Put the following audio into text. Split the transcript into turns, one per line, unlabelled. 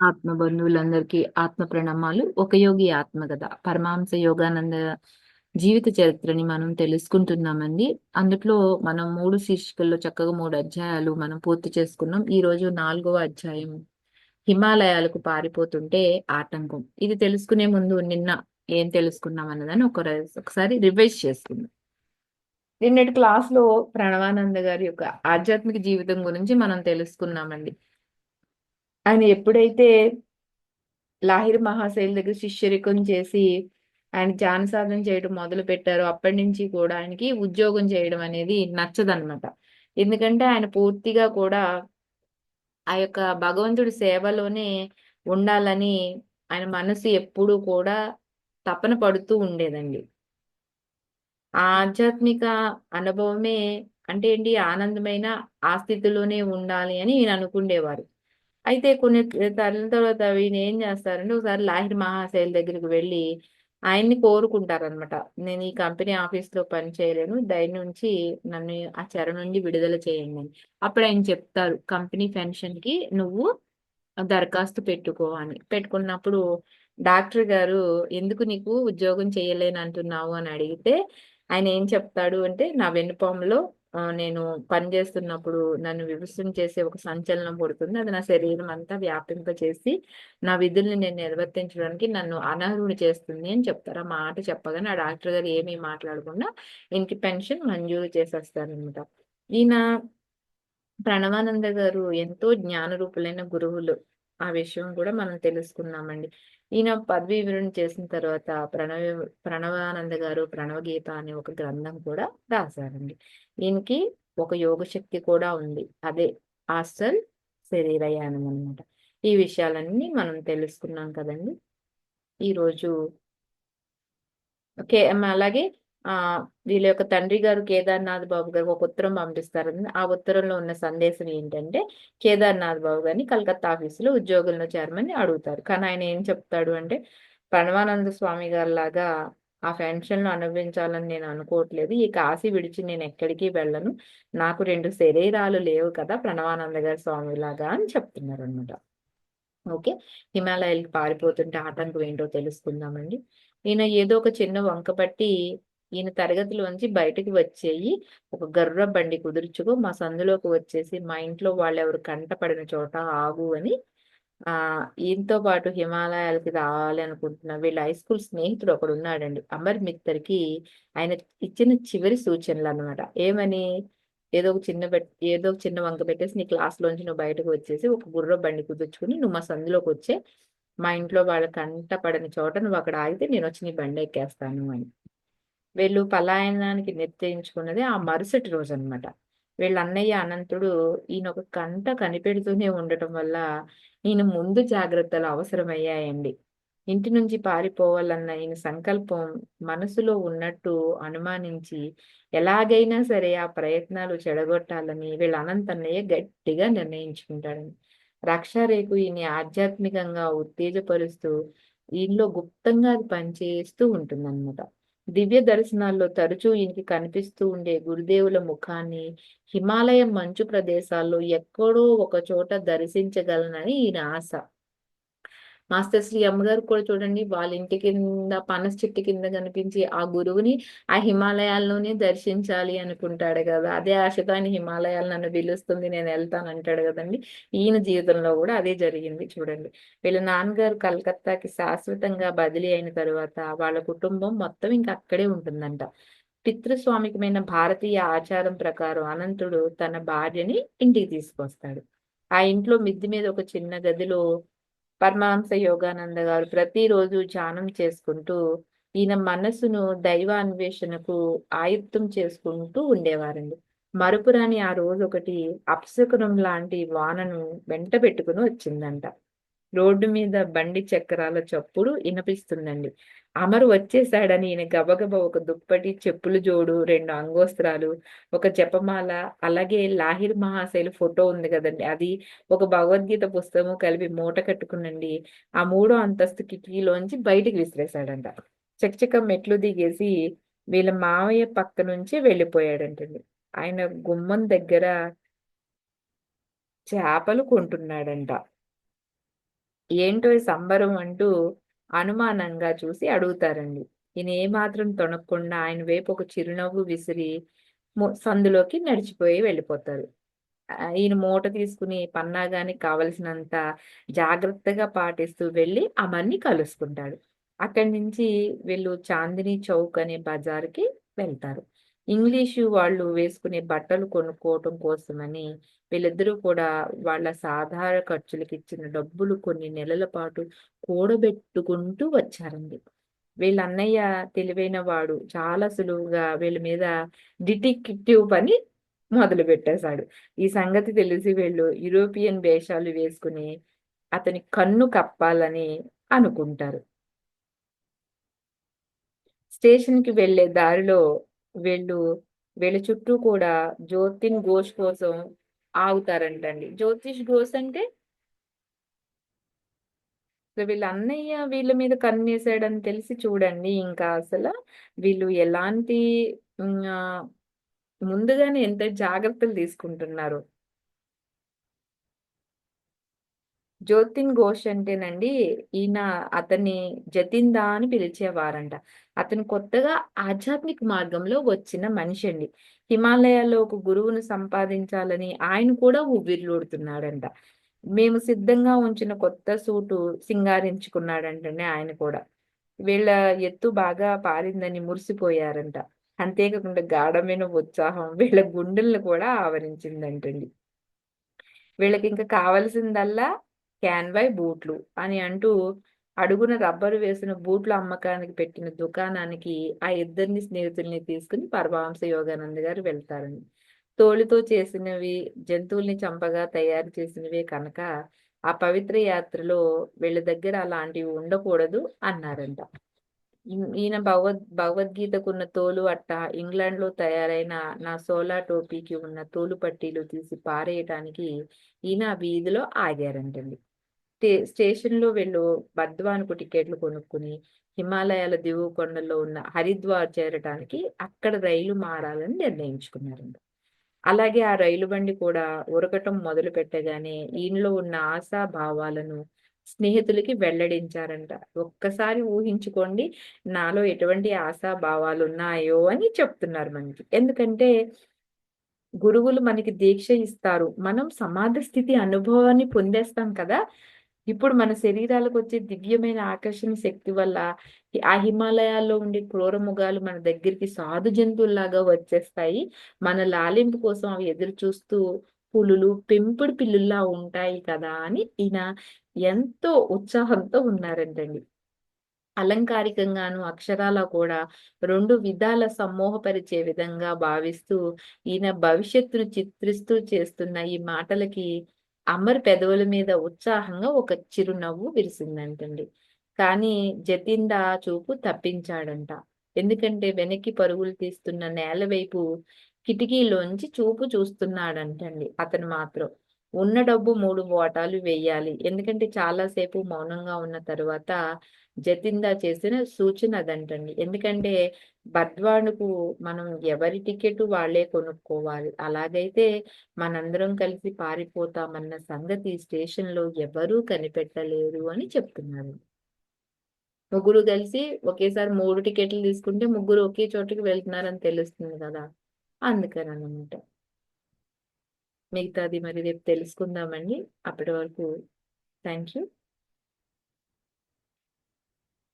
ఆత్మ బంధువులందరికీ ఆత్మ ప్రణామాలు. ఒక యోగి ఆత్మకథ పరమాంస యోగానంద జీవిత చరిత్రని మనం తెలుసుకుంటున్నామండి. అందులో మనం మూడు శీర్షికల్లో చక్కగా మూడు అధ్యాయాలు మనం పూర్తి చేసుకున్నాం. ఈ రోజు నాలుగవ అధ్యాయం. హిమాలయాలకు పారిపోతుంటే ఆటంకం. ఇది తెలుసుకునే ముందు నిన్న ఏం తెలుసుకున్నాం అన్నదాన్ని ఒక ఒకసారి రివైజ్ చేసుకుందాం. నిన్నటి క్లాస్లో ప్రణవానంద గారి యొక్క ఆధ్యాత్మిక జీవితం గురించి మనం తెలుసుకున్నామండి. ఆయన ఎప్పుడైతే లాహిర్ మహాశైల్ దగ్గర శిష్యరికం చేసి ఆయన ధ్యాన సాధన చేయడం మొదలు పెట్టారో అప్పటి నుంచి కూడా ఆయనకి ఉద్యోగం చేయడం అనేది నచ్చదనమాట ఎందుకంటే ఆయన పూర్తిగా కూడా ఆ యొక్క భగవంతుడి సేవలోనే ఉండాలని ఆయన మనసు ఎప్పుడూ కూడా తపన పడుతూ ఉండేదండి. ఆధ్యాత్మిక అనుభవమే అంటే ఏంటి? ఆనందమైన ఆ స్థితిలోనే ఉండాలి అని నేను అనుకుండేవారు. అయితే కొన్ని తరల తర్వాత ఈయన ఏం చేస్తారంటే ఒకసారి లాహిర్ మహాశైల్ దగ్గరికి వెళ్ళి ఆయన్ని కోరుకుంటారనమాట నేను ఈ కంపెనీ ఆఫీస్లో పని చేయలేను దయ నుంచి నన్ను ఆ చెర నుండి విడుదల చేయండి అని. అప్పుడు ఆయన చెప్తారు కంపెనీ పెన్షన్కి నువ్వు దరఖాస్తు పెట్టుకోవాలి అని. పెట్టుకున్నప్పుడు డాక్టర్ గారు ఎందుకు నీకు ఉద్యోగం చేయలేని అంటున్నావు అని అడిగితే ఆయన ఏం చెప్తాడు అంటే నా వెన్నుపాములో నేను పని చేస్తున్నప్పుడు నన్ను విమర్శం చేసే ఒక సంచలనం పుడుతుంది. అది నా శరీరం అంతా వ్యాపింపచేసి నా విధుల్ని నేను నిర్వర్తించడానికి నన్ను అనర్హుడు చేస్తుంది అని చెప్తారు. ఆ మాట చెప్పగానే ఆ డాక్టర్ గారు ఏమీ మాట్లాడకుండా ఇంటి పెన్షన్ మంజూరు చేసేస్తారనమాట ఈయన ప్రణవానంద గారు ఎంతో జ్ఞానరూపులైన గురువులు. ఆ విషయం కూడా మనం తెలుసుకున్నామండి. ఈయన పదవీ వివరణ చేసిన తర్వాత ప్రణవ ప్రణవానంద గారు ప్రణవ గీత అనే ఒక గ్రంథం కూడా రాశారండి. ఈయనకి ఒక యోగ శక్తి కూడా ఉంది. అదే ఆస్టల్ శరీరయానం అనమాట ఈ విషయాలన్నీ మనం తెలుసుకున్నాం కదండి. ఈరోజు ఓకే అలాగే ఆ వీళ్ళ యొక్క తండ్రి గారు కేదార్నాథ్ బాబు గారికి ఒక ఉత్తరం పంపిస్తారు. ఆ ఉత్తరంలో ఉన్న సందేశం ఏంటంటే కేదార్నాథ్ బాబు గారిని కలకత్తా ఆఫీసులో ఉద్యోగంలో చేరమని అడుగుతారు. కానీ ఆయన ఏం చెప్తాడు అంటే ప్రణవానంద స్వామి గారి లాగా ఆ పెన్షన్లు అనుభవించాలని నేను అనుకోవట్లేదు. ఈ కాశీ విడిచి నేను ఎక్కడికి వెళ్ళను. నాకు రెండు శరీరాలు లేవు కదా ప్రణవానంద గారి స్వామి లాగా అని చెప్తున్నారు అనమాట ఓకే. హిమాలయాలకి పారిపోతుంటే ఆటంకం ఏంటో తెలుసుకుందామండి. ఈయన ఏదో ఒక చిన్న వంక పట్టి ఈయన తరగతిలోంచి బయటకు వచ్చేయి. ఒక గర్ర బండి కుదుర్చుకో మా సందులోకి వచ్చేసి మా ఇంట్లో వాళ్ళు ఎవరు కంటపడిన చోట ఆగు అని. ఆ ఈయనతో పాటు హిమాలయాలకి రావాలి అనుకుంటున్నా వీళ్ళ హై స్కూల్ స్నేహితుడు ఒకడు ఉన్నాడండి. అమర్ మిత్తర్కి ఆయన ఇచ్చిన చివరి సూచనలు అనమాట ఏమని? ఏదో ఒక చిన్న ఏదో ఒక చిన్న వంక పెట్టేసి నీ క్లాస్లోంచి నువ్వు బయటకు వచ్చేసి ఒక గుర్ర బండి కుదుర్చుకుని నువ్వు మా సందులోకి వచ్చే మా ఇంట్లో వాళ్ళ కంట పడని చోట నువ్వు అక్కడ ఆగితే నేను వచ్చి నీ బండి ఎక్కేస్తాను అని. వీళ్ళు పలాయనానికి నిర్ణయించుకున్నది ఆ మరుసటి రోజు అనమాట వీళ్ళ అన్నయ్య అనంతుడు ఈయన ఒక కంట కనిపెడుతూనే ఉండటం వల్ల ఈయన ముందు జాగ్రత్తలు అవసరమయ్యాయండి. ఇంటి నుంచి పారిపోవాలన్న ఈయన సంకల్పం మనసులో ఉన్నట్టు అనుమానించి ఎలాగైనా సరే ఆ ప్రయత్నాలు చెడగొట్టాలని వీళ్ళ అనంత అన్నయ్య గట్టిగా నిర్ణయించుకుంటాడని రక్షారేకు ఈయన ఆధ్యాత్మికంగా ఉత్తేజపరుస్తూ ఈయనలో గుప్తంగా అది పనిచేస్తూ ఉంటుందన్నమాట. దివ్య దర్శనాల్లో తరచూ ఈయనకి కనిపిస్తూ ఉండే గురుదేవుల ముఖాన్ని హిమాలయ మంచు ప్రదేశాల్లో ఎక్కడో ఒక చోట దర్శించగలనని ఈయన ఆశ. మాస్టర్ శ్రీ అమ్మగారు కూడా చూడండి వాళ్ళ ఇంటి కింద పనస చెట్టు కింద కనిపించి ఆ గురువుని ఆ హిమాలయాల్లోనే దర్శించాలి అనుకుంటాడు కదా. అదే ఆశతో ఆయన హిమాలయాలు నన్ను పిలుస్తుంది నేను వెళ్తాను అంటాడు కదండి. ఈయన జీవితంలో కూడా అదే జరిగింది చూడండి. వీళ్ళ నాన్నగారు కలకత్తాకి శాశ్వతంగా బదిలీ అయిన తర్వాత వాళ్ళ కుటుంబం మొత్తం ఇంకా అక్కడే ఉంటుందంట. పితృస్వామికమైన భారతీయ ఆచారం ప్రకారం అనంతుడు తన భార్యని ఇంటికి తీసుకొస్తాడు. ఆ ఇంట్లో మిద్ది మీద ఒక చిన్న గదిలో పరమహంస యోగానంద గారు ప్రతిరోజు ధ్యానం చేసుకుంటూ ఈయన మనస్సును దైవ అన్వేషణకు ఆయుక్తం చేసుకుంటూ ఉండేవారండి. మరుపురాని ఆ రోజు ఒకటి అప్సకునం లాంటి వానను వెంట పెట్టుకుని వచ్చిందంట. రోడ్డు మీద బండి చక్రాల చప్పుడు వినిపిస్తుందండి. అమరు వచ్చేసాడని ఈయన గబగబ ఒక దుప్పటి చెప్పులు జోడు రెండు అంగోస్త్రాలు ఒక జపమాల అలాగే లాహిర్ మహాశైలు ఫోటో ఉంది కదండి. అది ఒక భగవద్గీత పుస్తకము కలిపి మూట కట్టుకునండి ఆ మూడో అంతస్తు కిటికీలోంచి బయటికి విసిరేశాడంట. చకచక మెట్లు దిగేసి వీళ్ళ మావయ్య పక్క నుంచి వెళ్ళిపోయాడంటండి. ఆయన గుమ్మం దగ్గర చేపలు కొంటున్నాడంట. ఏంటో ఈ సంబరం అంటూ అనుమానంగా చూసి అడుగుతారండి. ఈయన ఏమాత్రం తొణక్కుండా ఆయన వైపు ఒక చిరునవ్వు విసిరి సందులోకి నడిచిపోయి వెళ్ళిపోతారు. ఈయన మూట తీసుకుని పన్నాగానికి కావలసినంత జాగ్రత్తగా పాటిస్తూ వెళ్ళి అమర్ని కలుసుకుంటాడు. అక్కడి నుంచి వీళ్ళు చాందిని చౌక్ అనే బజార్కి వెళ్తారు. ఇంగ్లీషు వాళ్ళు వేసుకునే బట్టలు కొనుక్కోవటం కోసమని వీళ్ళిద్దరూ కూడా వాళ్ళ సాధారణ ఖర్చులకు ఇచ్చిన డబ్బులు కొన్ని నెలల పాటు కూడబెట్టుకుంటూ వచ్చారండి. వీళ్ళ అన్నయ్య తెలివైన వాడు చాలా సులువుగా వీళ్ళ మీద డిటెక్టివ్ పని మొదలు పెట్టేశాడు. ఈ సంగతి తెలిసి వీళ్ళు యూరోపియన్ వేషాలు వేసుకుని అతని కన్ను కప్పాలని అనుకుంటారు. స్టేషన్కి వెళ్ళే దారిలో వీళ్ళు వీళ్ళ చుట్టూ కూడా జ్యోతిన్ ఘోష్ కోసం ఆగుతారంటండి. జ్యోతిష్ ఘోష్ అంటే? వీళ్ళ అన్నయ్య వీళ్ళ మీద కన్నేసాడని తెలిసి చూడండి ఇంకా అసలు. వీళ్ళు ఎలాంటి ముందుగానే ఎంత జాగ్రత్తలు తీసుకుంటున్నారు. జ్యోతిన్ ఘోష్ అంటేనండి ఈయన అతన్ని జతిందా అని పిలిచేవారంట. అతను కొత్తగా ఆధ్యాత్మిక మార్గంలో వచ్చిన మనిషి అండి. హిమాలయాల్లో ఒక గురువును సంపాదించాలని ఆయన కూడా ఊపిరిలోడుతున్నాడంట మేము సిద్ధంగా ఉంచిన కొత్త సూటు సింగారించుకున్నాడంటండి ఆయన కూడా. వీళ్ళ ఎత్తు బాగా పారిందని మురిసిపోయారంట. అంతేకాకుండా గాఢమైన ఉత్సాహం వీళ్ళ గుండెలను కూడా ఆవరించిందంటండి. వీళ్ళకి ఇంకా కావలసిందల్లా క్యాన్వై బూట్లు అని అంటూ అడుగున రబ్బరు వేసిన బూట్ల అమ్మకానికి పెట్టిన దుకాణానికి ఆ ఇద్దరిని స్నేహితుల్ని తీసుకుని పరమహంస యోగానంద గారు వెళ్తారండి. తోలుతో చేసినవి జంతువుల్ని చంపగా తయారు చేసినవే కనుక ఆ పవిత్ర యాత్రలో వీళ్ళ దగ్గర అలాంటివి ఉండకూడదు అన్నారంట. ఈయన భగవద్ భగవద్గీతకున్న తోలు అట్ట ఇంగ్లాండ్లో తయారైన నా సోలా టోపీకి ఉన్న తోలు పట్టీలు తీసి పారేయటానికి ఈయన వీధిలో ఆగారంటండి. స్టేషన్లో వెళ్ళు. బద్వాన్కు టికెట్లు కొనుక్కుని హిమాలయాల దిగువ కొండల్లో ఉన్న హరిద్వార్ చేరటానికి అక్కడ రైలు మారాలని నిర్ణయించుకున్నారండి అలాగే ఆ రైలు బండి కూడా ఉరకటం మొదలు పెట్టగానే ఈయనలో ఉన్న ఆశా భావాలను స్నేహితులకి వెల్లడించారంట. ఒక్కసారి ఊహించుకోండి నాలో ఎటువంటి ఆశా భావాలు ఉన్నాయో అని చెప్తున్నారు మనకి. ఎందుకంటే గురువులు మనకి దీక్ష ఇస్తారు. మనం సమాధి స్థితి అనుభవాన్ని పొందేస్తాం కదా. ఇప్పుడు మన శరీరాలకు వచ్చే దివ్యమైన ఆకర్షణ శక్తి వల్ల ఆ హిమాలయాల్లో ఉండే క్రూరముగాలు మన దగ్గరికి సాధు జంతువుల్లాగా వచ్చేస్తాయి. మన లాలింపు కోసం అవి ఎదురు చూస్తూ పులులు పెంపుడు పిల్లుల్లా ఉంటాయి కదా అని ఈయన ఎంతో ఉత్సాహంతో ఉన్నారంటండి. అలంకారికంగాను అక్షరాల కూడా రెండు విధాల సమ్మోహపరిచే విధంగా భావిస్తూ ఈయన భవిష్యత్తును చిత్రిస్తూ చేస్తున్న ఈ మాటలకి అమర్ పెదవుల మీద ఉత్సాహంగా ఒక చిరునవ్వు విరిసిందంటండి. కానీ జతిందా చూపు తప్పించాడంట. ఎందుకంటే వెనక్కి పరుగులు తీస్తున్న నేల వైపు కిటికీలోంచి చూపు చూస్తున్నాడంటండి అతను మాత్రం. ఉన్న డబ్బు మూడు వాటాలు వేయాలి ఎందుకంటే చాలాసేపు మౌనంగా ఉన్న తర్వాత జతిందా చేసిన సూచన అదంటండి. ఎందుకంటే బద్వానుకు మనం ఎవరి టికెట్ వాళ్ళే కొనుక్కోవాలి. అలాగైతే మనందరం కలిసి పారిపోతామన్న సంగతి స్టేషన్లో ఎవరూ కనిపెట్టలేరు అని చెప్తున్నారు. ముగ్గురు కలిసి ఒకేసారి మూడు టికెట్లు తీసుకుంటే ముగ్గురు ఒకే చోటుకి వెళ్తున్నారని తెలుస్తుంది కదా. అందుకని అనమాట మిగతాది మరి రేపు తెలుసుకుందామండి. అప్పటి వరకు థ్యాంక్ యూ